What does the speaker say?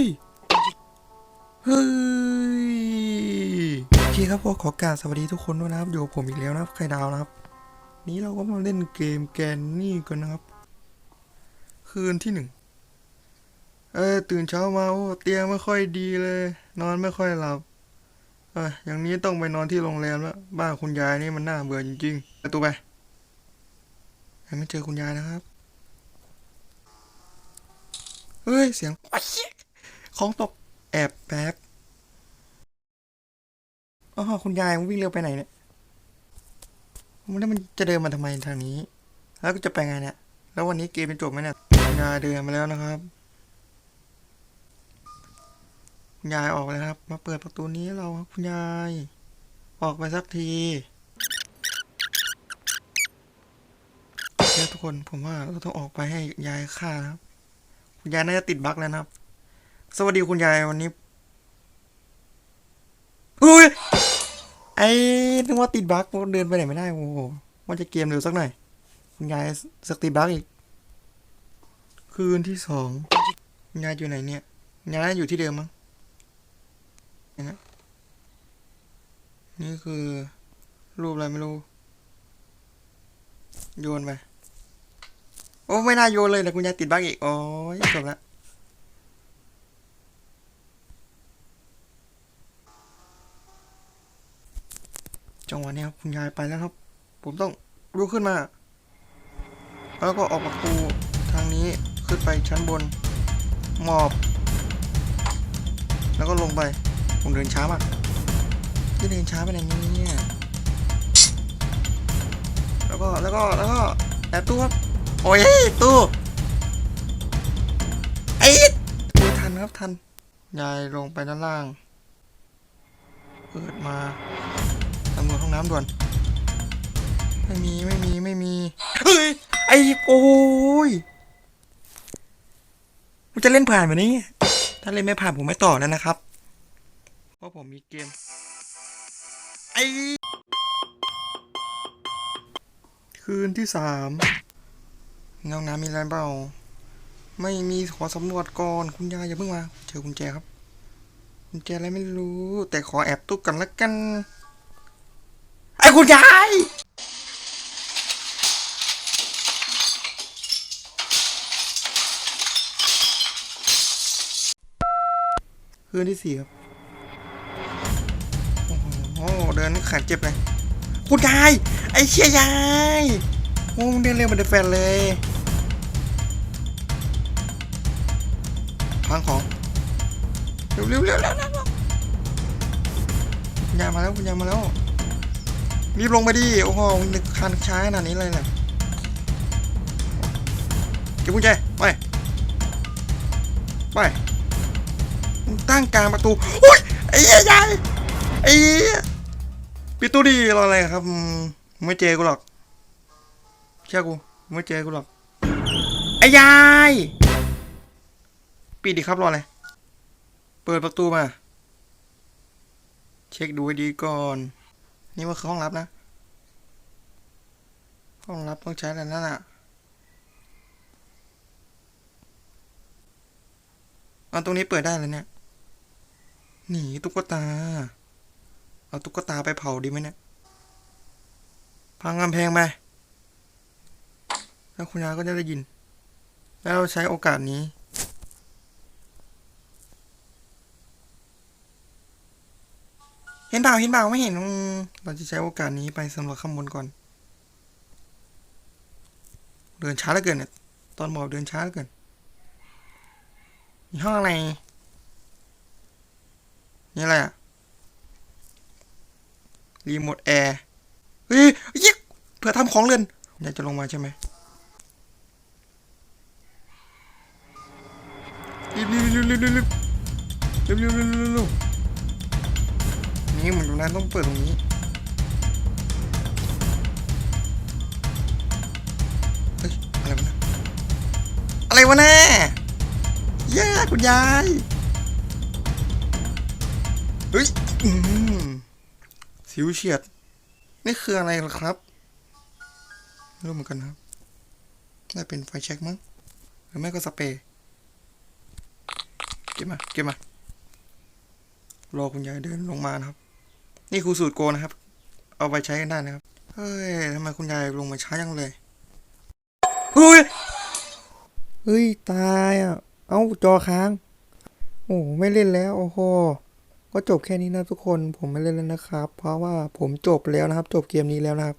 ฮ้ย เฮ้ย โอเคครับก็ขอกรารสวัสดีทุกคนด้วยนะครับ อยู่กับผมอีกแล้วนะครับไข่ดาวนะครับ นี้เราก็มาเล่นเกมแกนนี่กันนะครับ คืนที่หนึ่ง เออตื่นเช้ามาโอ้เตียงไม่ค่อยดีเลย นอนไม่ค่อยหลับเอออย่างนี้ต้องไปนอนที่โรงแรมแล้ว บ้านคุณยายนี่มันน่าเบื่อจริงๆประตูไปยังไม่เจอคุณยายนะครับ เฮ้ย เสียงอ๊ะเหี้ย ของตกแอบแป๊บอ๋อคุณยายมันวิ่งเร็วไปไหนเนี่ยมันแล้วมันจะเดินมาทำไมทางนี้ แล้วก็จะไปไงเนี่ย แล้ววันนี้เกมเป็นจบไหมเนี่ยคุณยายเดินมาแล้วนะครับ คุณยายออกแล้วครับ มาเปิดประตูนี้เราครับคุณยาย ออกไปสักทีโอเคทุกคนผมว่าเราต้องออกไปให้ยายฆ่านะครับ คุณยายน่าจะติดบั๊กแล้วนะครับ สวัสดีคุณยายวันนี้อุ้ยไอ้นึกว่าติดบั๊กเดินไปไหนไม่ได้โอ้โหว่าจะเกมเร็วสักหน่อย คุณยายสักติดบั๊กอีก คืนที่สองคุณยายอยู่ไหนเนี่ยคุณยายอยู่ที่เดิมมั้งนไหมนี่คือ รูปอะไรไม่รู้ โยนไป โอ้ไม่น่าโยนเลยนะคุณยายติดบั๊กอีก โอ้ยจบละ จังหวะนี้ครับคุณยายไปแล้วครับ ผมต้องลุกขึ้นมา แล้วก็ออกประตูทางนี้ขึ้นไปชั้นบนหมอบ แล้วก็ลงไป ผมเดินช้ามากที่เดินช้าไปไหนเนี่ยแล้วก็แล้วก็แล้วก็แอบตู้ครับโอ้ยตู้ไอ้ตู้ทันครับทันยายลงไปด้านล่างเปิดมาำรวจห้องน้ำด่วน ไม่มีไม่มีไม่มี เฮ้ย ไอ้โอ้ยมันจะเล่นผ่านแบบนี้ ถ้าเล่นไม่ผ่านผมไม่ต่อแล้วนะครับ เพราะผมมีเกม ไอ้คืนที่สามน้องน้ำมีอะไรเปล่า ไม่มีขอสำรวจก่อนคุณยายอย่าเพิ่งมา เจอกุญแจครับกุญแจอะไรไม่รู้ แต่ขอแอบตุ๊กกันละกัน ไอ้คุณยายคืนที่สี่ครับ โอ้โห เดินขาเจ็บเลย คุณยาย ไอ้เชี่ยยาย โอ้เดินเร็วเหมือนเดแฟนเลยพังของ เร็วเร็วเร็วเร็วเร็วเร็วคุณยามาแล้ว คุณยายมาแล้ว รีบลงไปดิ โอ้โหนึกคันช้าขนาดนี้เลยเนี่ยเก็บกุญแจไป ไปตั้งกลางประตูอุ้ยไอ้เหี้ยยายไอ้ปิดตู้ดีรออะไรครับ ไม่เจอกูหรอกเชื่อกู ไม่เจอกูหรอก ไอ้ยายปิดดิครับรออะไร เปิดประตูมา เช็คดูให้ดีก่อน นี่ว่าคือห้องลับนะ ห้องลับต้องใช้อะไรนั่นอะเอาตรงนี้เปิดได้เลยเนี่ย หนีตุ๊กตา เอาตุ๊กตาไปเผาดีไหมเนี่ย พังกำแพงไป แล้วคุณยายก็จะได้ยิน แล้วเราใช้โอกาสนี้ เห็นเปล่าเห็นเปล่าไม่เห็นเราจะใช้โอกาสนี้ไปสำรวจข้างบนก่อน เดินช้าเหลือเกินเนี่ยตอนบอกเดินช้าเหลือเกินมีห้องอะไรนี่อะไรอะรีโมทแอร์เฮ้ยยิกเพื่อทำของเล่นอยากจะลงมาใช่ไหมรีบรีบรีบรีบรีบรีบรีบรีบรีบรีบรีบ นี่เหมือนตรงนั้นต้องเปิดตรงนี้เฮ้ยอะไรวะเนะอะไรวะแน่ย่าคุณยายเฮ้ยอืมสิวเฉียด นี่คืออะไรล่ะครับไม่รู้เหมือนกันครับน่าเป็นไฟแช็กมั้งหรือไม่ก็สเปรย์เก็ก็บมาเก็บมา รอคุณยายเดินลงมานะครับ นี่คือสูตรโกนะครับ เอาไปใช้กันได้นะครับ เฮ้ยทำไมคุณยายลงมาช้าจังเลยเฮ้ยเฮ้ย ตายอะ เอ้า จอค้าง โอ้ไม่เล่นแล้ว โอ้โห ก็จบแค่นี้นะทุกคน ผมไม่เล่นแล้วนะครับ เพราะว่าผมจบแล้วนะครับ จบเกมนี้แล้วนะครับ